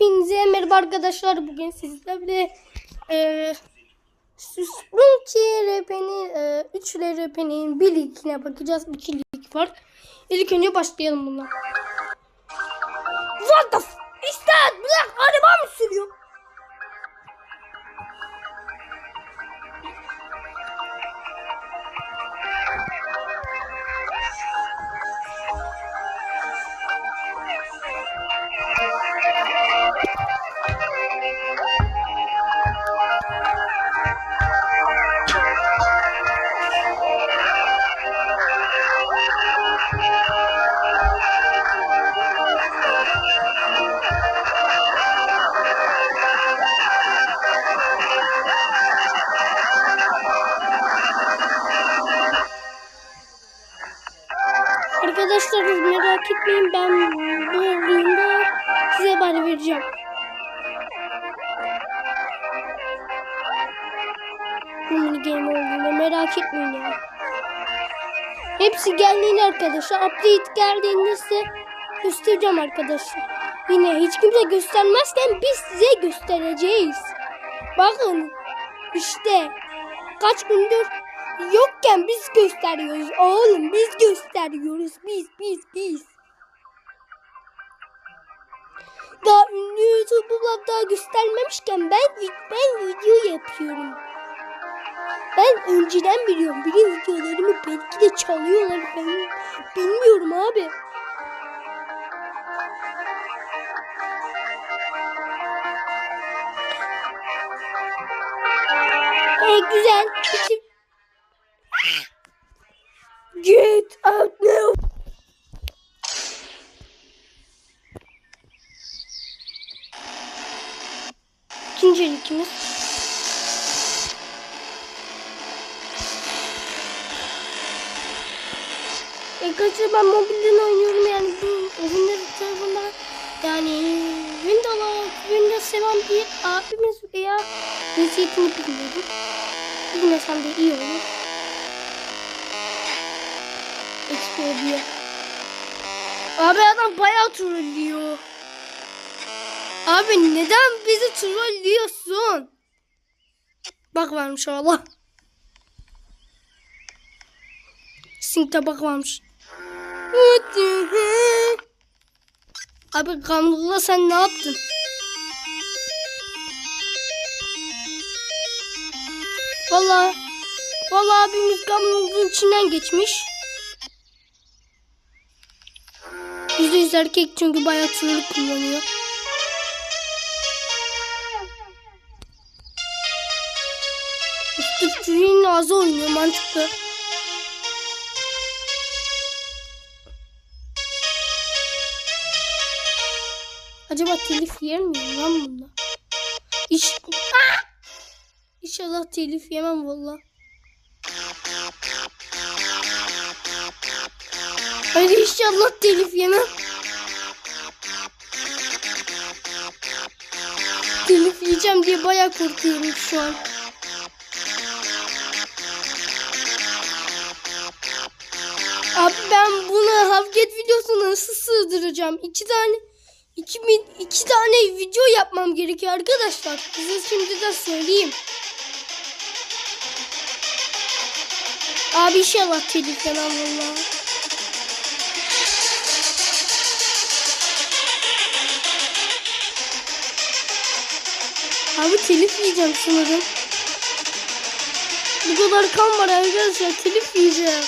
Hepinize merhaba arkadaşlar. Bugün sizlerle e, Sprunky Repen'in e, üçlü Repen'in bir ligine bakacağız. İki lig var. İlk önce başlayalım bundan. What the f- is that? Araba mı sürüyor? Arkadaşlar merak etmeyin ben bu oyunda size haber vereceğim. Mini game olduğunda merak etmeyin ya. Hepsi geldiğinde arkadaşlar update geldiğinde size göstereceğim arkadaşlar. Yine hiç kimse göstermezken biz size göstereceğiz. Bakın işte kaç gündür yokken biz gösteriyoruz oğlum biz gösteriyoruz biz biz biz. Daha ünlü YouTuber'lar daha göstermemişken ben ben video yapıyorum. Ben önceden biliyorum. Benim videolarımı belki de çalıyorlar. Ben bilmiyorum abi. E güzel. İkinci ilkimiz. Arkadaşlar ben mobilden oynuyorum yani bu oyunları tarafından yani Windows, Windows seven bir abimiz veya cinsiyetini bilmiyorum. Bilmesem de iyi olur. Expo diye. Abi adam bayağı trollüyor. Abi neden bizi trollüyorsun? Bak varmış Allah. Sink'te bak varmış. Abi Gamlı'la sen ne yaptın? Vallahi Vallahi abimiz Gamlı'nın içinden geçmiş. Yüzde yüz erkek çünkü bayağı çocuk kullanıyor. Çocuğun ağzı oynuyor mantıklı. Acaba telif yer miyim lan bunda? İş... Ah! İnşallah telif yemem valla. Hadi inşallah telif yemem. Telif yiyeceğim diye bayağı korkuyorum şu an. Ben bunu Havget videosuna nasıl sığdıracağım? İki tane iki, mi- iki tane video yapmam gerekiyor arkadaşlar. Size şimdiden söyleyeyim. Abi inşallah telif yemem valla. Abi telif yiyeceğim sanırım. Bu kadar kan var arkadaşlar telif yiyeceğim.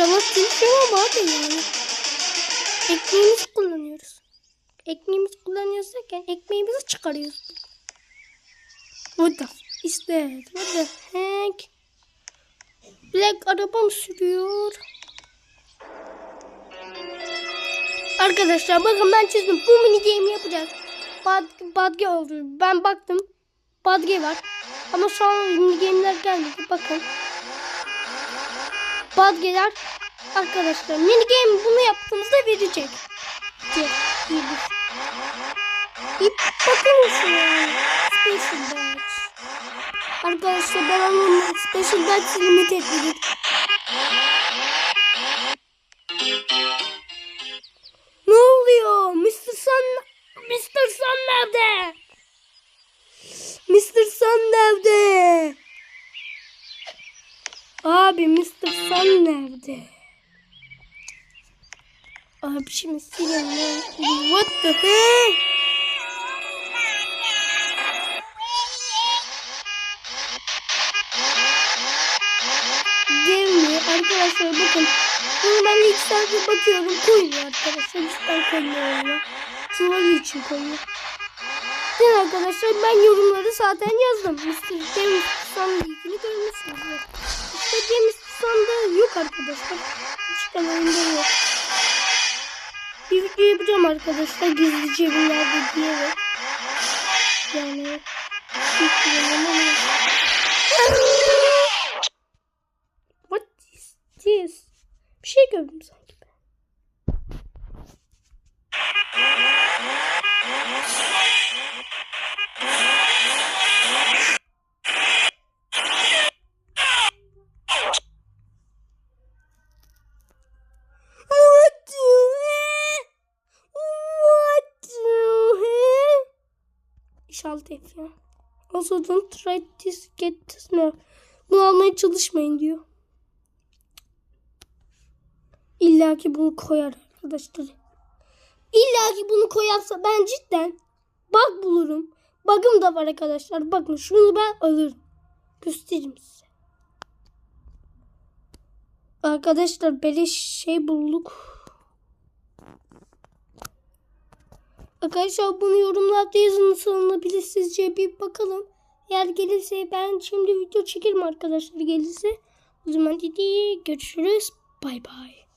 İnşallah yemem abi yani. Ekmeğimizi kullanıyoruz. Ekmeğimizi kullanıyoruz derken ekmeğimizi çıkarıyoruz. What the that? What the heck? Black araba mı sürüyor? Arkadaşlar bakın ben çizdim. Bu mini game yapacağız. Bad, badge oldu. Ben baktım. Badge var. Ama şu mini game'ler gelmedi. Bakın. Badge'ler Arkadaşlar mini game bunu yaptığımızda verecek. Diye, bakar mısın yani? Special Batch. Arkadaşlar ben onunla Special Batch Limited dedik. Ne oluyor? Mr. Sun... Mr. Sun nerede? Mr. Sun nerede? Abi Mr. Sun nerede? Şimdi silahım. What the heck? Gelmiyor arkadaşlar bakın. Bunu ben ilk sadece bakıyorum koymuyor arkadaşlar. Cidden koymuyor onu. Trolü için koyuyor. Değil mi arkadaşlar ben yorumları zaten yazdım. Mr. James Sun linkini görmüşsünüzdür. İşte James Sun'da yok arkadaşlar. Cidden oyunda yok. Bir video yapacağım arkadaşlar gizli cebimlerde diyerek. Yani What is this? Bir şey gördüm sanki Et ya. Also don't try to get this now. Bunu almaya çalışmayın diyor. İlla ki bunu koyar arkadaşlar. İlla ki bunu koyarsa ben cidden bug bulurum. Bug'ım da var arkadaşlar. Bakın şunu ben alırım. Göstereyim size. Arkadaşlar beleş şey bulduk. Arkadaşlar bunu yorumlarda yazın nasıl alınabilir sizce bir bakalım. Eğer gelirse ben şimdi video çekerim arkadaşlar gelirse. O zaman dedi görüşürüz. Bay bay.